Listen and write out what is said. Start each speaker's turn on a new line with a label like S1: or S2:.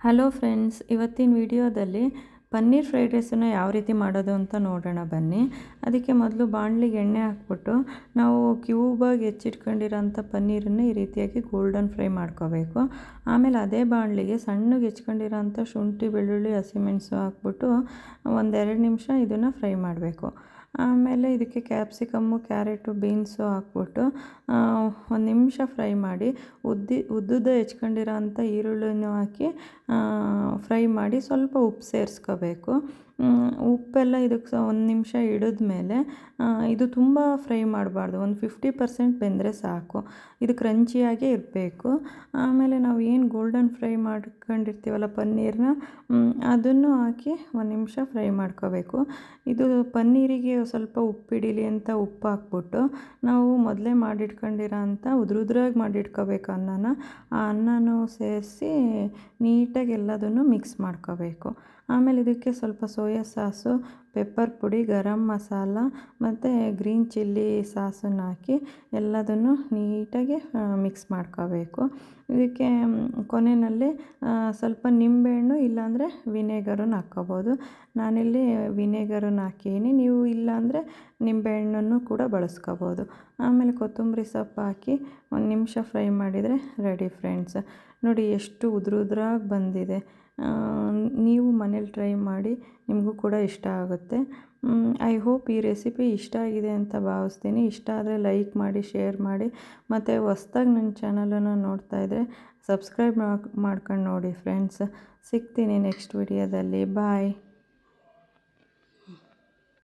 S1: Hello friends ಇವತ್ತಿನ ವಿಡಿಯೋದಲ್ಲಿ paneer fried ರೈಸನ್ನು ಯಾವ ರೀತಿ ಮಾಡೋದು ಅಂತ ನೋಡೋಣ ಬನ್ನಿ. ಅದಕ್ಕೆ ಮೊದಲು ಬಾಣಲಿಗೆ ಎಣ್ಣೆ ಹಾಕ್ಬಿಟ್ಟು ನಾವು ಕ್ಯೂಬಾಗಿ ಹೆಚ್ಚಿಟ್ಕೊಂಡಿರೋಂಥ ಪನ್ನೀರನ್ನು ಈ ರೀತಿಯಾಗಿ ಗೋಲ್ಡನ್ ಫ್ರೈ ಮಾಡ್ಕೋಬೇಕು. ಆಮೇಲೆ ಅದೇ ಬಾಣಲಿಗೆ ಸಣ್ಣಗೆ ಹೆಚ್ಕೊಂಡಿರೋಂಥ ಶುಂಠಿ, ಬೆಳ್ಳುಳ್ಳಿ, ಹಸಿಮೆಣಸು ಹಾಕ್ಬಿಟ್ಟು ಒಂದೆರಡು ನಿಮಿಷ ಇದನ್ನು ಫ್ರೈ ಮಾಡಬೇಕು. ಆಮೇಲೆ ಇದಕ್ಕೆ ಕ್ಯಾಪ್ಸಿಕಮ್ಮು, ಕ್ಯಾರೆಟು, ಬೀನ್ಸು ಹಾಕ್ಬಿಟ್ಟು ಒಂದು ನಿಮಿಷ ಫ್ರೈ ಮಾಡಿ ಉದ್ದಿ, ಉದ್ದುದ್ದ ಹೆಚ್ಕೊಂಡಿರೋ ಅಂಥ ಈರುಳ್ಳಿನೂ ಹಾಕಿ ಫ್ರೈ ಮಾಡಿ ಸ್ವಲ್ಪ ಉಪ್ಪು ಸೇರಿಸ್ಕೋಬೇಕು. ಉಪ್ಪೆಲ್ಲ ಇದಕ್ಕೆ ಒಂದು ನಿಮಿಷ ಹಿಡಿದ್ಮೇಲೆ ಇದು ತುಂಬ ಫ್ರೈ ಮಾಡಬಾರ್ದು. ಒಂದು ಫಿಫ್ಟಿ ಪರ್ಸೆಂಟ್ ಬೆಂದರೆ ಸಾಕು. ಇದು ಕ್ರಂಚಿಯಾಗೇ ಇರಬೇಕು. ಆಮೇಲೆ ನಾವು ಏನು ಗೋಲ್ಡನ್ ಫ್ರೈ ಮಾಡ್ಕೊಂಡಿರ್ತೀವಲ್ಲ ಪನ್ನೀರನ್ನ ಅದನ್ನು ಹಾಕಿ ಒಂದು ನಿಮಿಷ ಫ್ರೈ ಮಾಡ್ಕೋಬೇಕು. ಇದು ಪನ್ನೀರಿಗೆ ಸ್ವಲ್ಪ ಉಪ್ಪಿಡಿಲಿ ಅಂತ ಉಪ್ಪು ಹಾಕ್ಬಿಟ್ಟು, ನಾವು ಮೊದಲೇ ಮಾಡಿಟ್ಕೊಂಡಿರೋ ಅಂಥ ಉದ್ರುದ್ರಾಗಿ ಮಾಡಿಟ್ಕೋಬೇಕು ಅನ್ನನ. ಆ ಅನ್ನನೂ ಸೇರಿಸಿ ನೀಟಾಗಿ ಎಲ್ಲದನ್ನು ಮಿಕ್ಸ್ ಮಾಡ್ಕೋಬೇಕು. ಆಮೇಲೆ ಇದಕ್ಕೆ ಸ್ವಲ್ಪ ಸೋಯಾ ಸಾಸು ಪೆಪ್ಪರ್ ಪುಡಿ, ಗರಂ ಮಸಾಲ ಮತ್ತು ಗ್ರೀನ್ ಚಿಲ್ಲಿ ಸಾಸನ್ನು ಹಾಕಿ ಎಲ್ಲದನ್ನು ನೀಟಾಗಿ ಮಿಕ್ಸ್ ಮಾಡ್ಕೋಬೇಕು. ಇದಕ್ಕೆ ಕೊನೆಯಲ್ಲಿ ಸ್ವಲ್ಪ ನಿಂಬೆಹಣ್ಣು ಇಲ್ಲಾಂದರೆ ವಿನೆಗರನ್ನು ಹಾಕ್ಕೋಬೋದು. ನಾನಿಲ್ಲಿ ವಿನೆಗರನ್ನು ಹಾಕೀನಿ. ನೀವು ಇಲ್ಲಾಂದರೆ ನಿಂಬೆಹಣ್ಣನ್ನು ಕೂಡ ಬಳಸ್ಕೋಬೋದು. ಆಮೇಲೆ ಕೊತ್ತಂಬರಿ ಸೊಪ್ಪು ಹಾಕಿ ಒಂದು ನಿಮಿಷ ಫ್ರೈ ಮಾಡಿದರೆ ರೆಡಿ ಫ್ರೆಂಡ್ಸ್ ನೋಡಿ ಎಷ್ಟು ಉದುರುದ್ರಾಗಿ ಬಂದಿದೆ. ನೀವು ಮನೇಲಿ ಟ್ರೈ ಮಾಡಿ ನಿಮಗೂ ಕೂಡ ಇಷ್ಟ ಆಗುತ್ತೆ. ಐ ಹೋಪ್ ಈ ರೆಸಿಪಿ ಇಷ್ಟ ಆಗಿದೆ ಅಂತ ಭಾವಿಸ್ತೀನಿ. ಇಷ್ಟ ಆದರೆ ಲೈಕ್ ಮಾಡಿ ಶೇರ್ ಮಾಡಿ. ಮತ್ತು ಹೊಸ್ದಾಗಿ ನನ್ನ ಚಾನಲನ್ನು ನೋಡ್ತಾ ಇದ್ದರೆ ಸಬ್ಸ್ಕ್ರೈಬ್ ಮಾಡ್ಕೊಂಡು ನೋಡಿ ಫ್ರೆಂಡ್ಸ್ ಸಿಗ್ತೀನಿ ನೆಕ್ಸ್ಟ್ ವಿಡಿಯೋದಲ್ಲಿ ಬಾಯ್